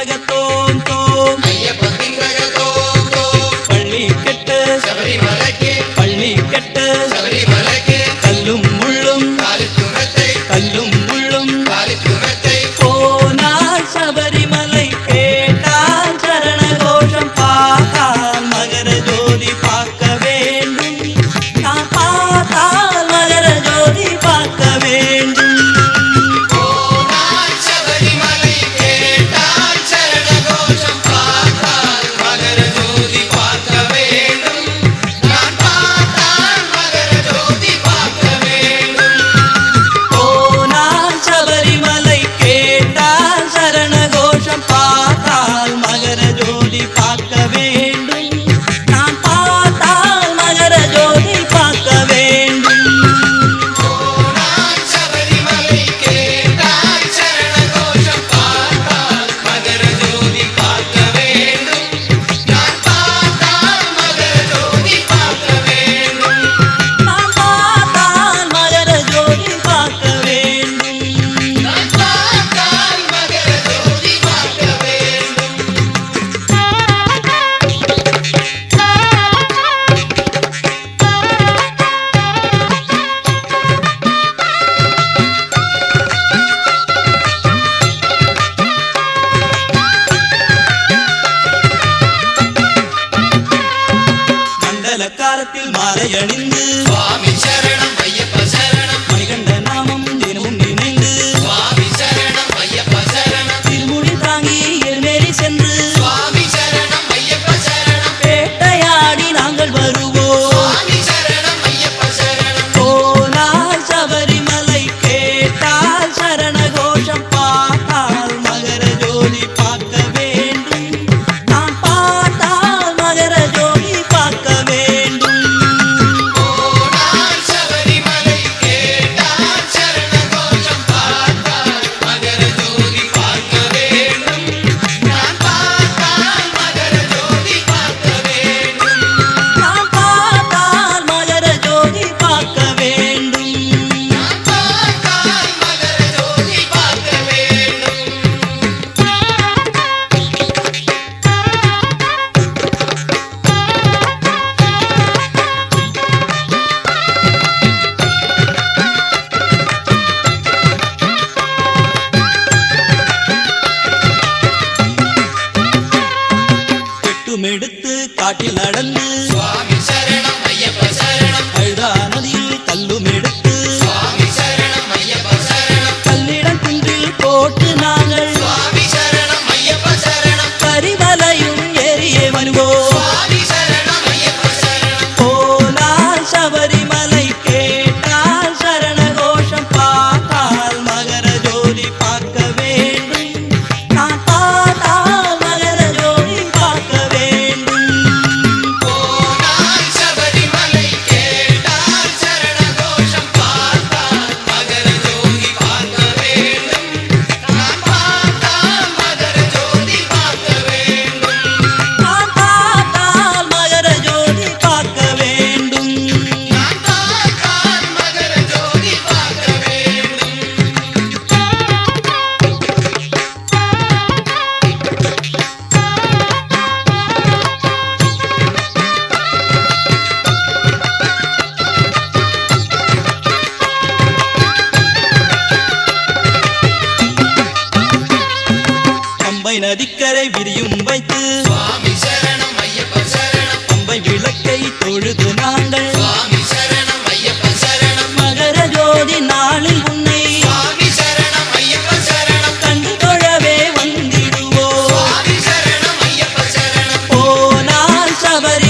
புத்தகத்தோ மலரடியாரத்தில் மாலை சுவாமி சரண் எடுத்து காட்டில் நடந்து Somebody